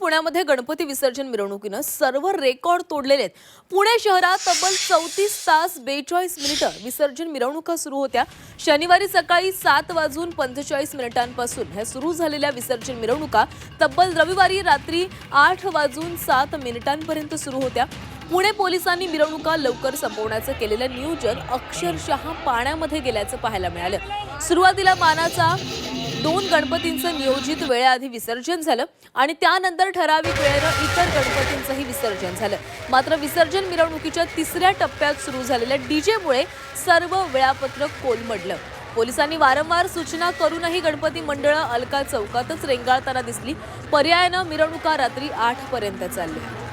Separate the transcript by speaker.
Speaker 1: पुण्यामध्ये गणपती विसर्जन मिरवणुकीनं सर्व रेकॉर्ड तोडलेले आहेत. पुणे शहरात तब्बल चौतीस तास बेचाळीस मिनिटं विसर्जन मिरवणुका सुरू होत्या. शनिवारी सकाळी सात वाजून पंचेचाळीस मिनिटांपासून ह्या सुरू झालेल्या विसर्जन मिरवणुका तब्बल रविवारी रात्री आठ वाजून सात मिनिटांपर्यंत सुरू होत्या. पुणे पोलिसांनी मिरवणुका लवकर संपवण्याचं केलेलं नियोजन अक्षरशः पाण्यामध्ये गेल्याचं पाहायला मिळालं. सुरुवातीला मानाचा दोन गणपतींचं नियोजित वेळेआधी विसर्जन झालं आणि त्यानंतर ठराविक वेळेनं इतर गणपतींचंही विसर्जन झालं. मात्र विसर्जन मिरवणुकीच्या तिसऱ्या टप्प्यात सुरू झालेल्या डीजेमुळे सर्व वेळापत्रक कोलमडलं. पोलिसांनी वारंवार सूचना करूनही गणपती मंडळं अलका चौकातच रेंगाळताना दिसली. पर्यायानं मिरवणुका रात्री आठपर्यंत चालल्या.